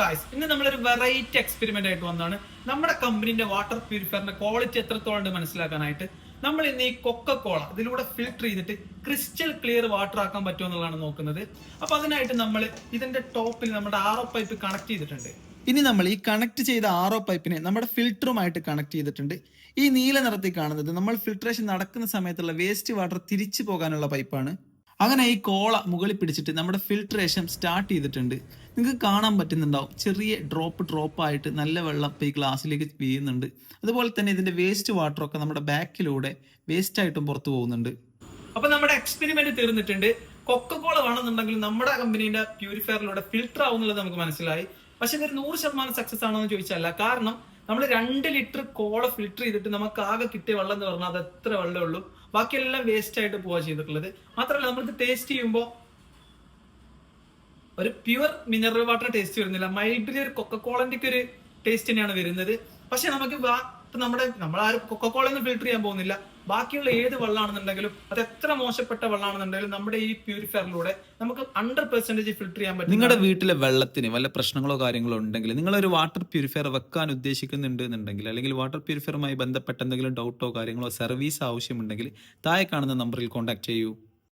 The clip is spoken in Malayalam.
ഗായ്സ് ഇന്ന് നമ്മളൊരു വെറൈറ്റി എക്സ്പെരിമെന്റ് ആയിട്ട് വന്നാണ് നമ്മുടെ കമ്പനിന്റെ വാട്ടർ പ്യൂരിഫയറിന്റെ ക്വാളിറ്റി എത്രത്തോളം ഉണ്ട് മനസ്സിലാക്കാനായിട്ട്. നമ്മൾ ഇന്ന് ഈ കൊക്ക കോള ഇതിലൂടെ ഫിൽട്ടർ ചെയ്തിട്ട് ക്രിസ്റ്റൽ ക്ലിയർ വാട്ടർ ആക്കാൻ പറ്റുമോ എന്നുള്ളതാണ് നോക്കുന്നത്. അപ്പൊ അതിനായിട്ട് നമ്മൾ ഇതിന്റെ ടോപ്പിൽ നമ്മുടെ ആറോ പൈപ്പ് കണക്ട് ചെയ്തിട്ടുണ്ട്. ഇനി നമ്മൾ ഈ കണക്ട് ചെയ്ത ആറോ പൈപ്പിനെ നമ്മുടെ ഫിൽറ്ററുമായിട്ട് കണക്ട് ചെയ്തിട്ടുണ്ട്. ഈ നീല നിറത്തിൽ കാണുന്നത് നമ്മൾ ഫിൽട്രേഷൻ നടക്കുന്ന സമയത്തുള്ള വേസ്റ്റ് വാട്ടർ തിരിച്ചു പോകാനുള്ള പൈപ്പാണ് അങ്ങനെ ഈ കോള മുകളിൽ പിടിച്ചിട്ട് നമ്മുടെ ഫിൽട്രേഷൻ സ്റ്റാർട്ട് ചെയ്തിട്ടുണ്ട്. നിങ്ങൾക്ക് കാണാൻ പറ്റുന്നുണ്ടാവും. ചെറിയ ഡ്രോപ്പ് ഡ്രോപ്പ് ആയിട്ട് നല്ല വെള്ളം ഇപ്പോൾ ഈ ഗ്ലാസ്സിലേക്ക് വീഴുന്നുണ്ട്. അതുപോലെ തന്നെ ഇതിന്റെ വേസ്റ്റ് വാട്ടറൊക്കെ നമ്മുടെ ബാക്കിലൂടെ വേസ്റ്റ് ആയിട്ടും പുറത്തു പോകുന്നുണ്ട്. അപ്പൊ നമ്മുടെ എക്സ്പെരിമെന്റ് തീർന്നിട്ടുണ്ട്. കൊക്കക്കോള വേണമെന്നുണ്ടെങ്കിൽ നമ്മുടെ കമ്പനീന്റെ പ്യൂരിഫയറിലൂടെ ഫിൽട്ടർ ആവുന്നുള്ളത് നമുക്ക് മനസ്സിലായി. പക്ഷെ ഇതൊരു നൂറ് ശതമാനം സക്സസ് ആണോ എന്ന് ചോദിച്ചല്ല കാരണം നമ്മൾ രണ്ട് ലിറ്റർ കോള ഫിൽറ്റർ ചെയ്തിട്ട് നമുക്ക് ആകെ കിട്ടിയ വെള്ളം എന്ന് പറഞ്ഞാൽ അത് എത്ര വെള്ളമേ ഉള്ളൂ. ബാക്കിയെല്ലാം വേസ്റ്റ് ആയിട്ട് പോവാ ചെയ്തിട്ടുള്ളത്. മാത്രമല്ല നമ്മൾ ടേസ്റ്റ് ചെയ്യുമ്പോൾ ഒരു പ്യുവർ മിനറൽ വാട്ടർ ടേസ്റ്റ് വരുന്നില്ല. മൈൽഡിൽ ഒരു കൊക്കക്കോളന്റെ ഒക്കെ ഒരു ടേസ്റ്റ് തന്നെയാണ് വരുന്നത്. പക്ഷെ നമുക്ക് നമ്മുടെ നമ്മൾ ആരും കൊക്കക്കോള ഫിൽറ്റർ ചെയ്യാൻ പോകുന്നില്ല. ബാക്കിയുള്ള ഏത് വെള്ളമാണെന്നുണ്ടെങ്കിലും അത് എത്ര മോശപ്പെട്ട വെള്ളമാണെന്നുണ്ടെങ്കിലും നമ്മുടെ ഈ പ്യൂരിഫയറിലൂടെ നമുക്ക് ഹൺഡ്രഡ് പെർസെന്റേജ് ഫിൽട്ടർ ചെയ്യാൻ പറ്റും. നിങ്ങളുടെ വീട്ടിലെ വെള്ളത്തിന് വല്ല പ്രശ്നങ്ങളോ കാര്യങ്ങളോ ഉണ്ടെങ്കിൽ നിങ്ങൾ ഒരു വാട്ടർ പ്യൂരിഫയർ വെക്കാൻ ഉദ്ദേശിക്കുന്നുണ്ട് എന്നുണ്ടെങ്കിൽ അല്ലെങ്കിൽ വാട്ടർ പ്യൂരിഫയറുമായി ബന്ധപ്പെട്ട എന്തെങ്കിലും ഡൗട്ടോ കാര്യങ്ങളോ സർവീസ് ആവശ്യമുണ്ടെങ്കിൽ താഴെ കാണുന്ന നമ്പറിൽ കോൺടാക്ട് ചെയ്യൂ.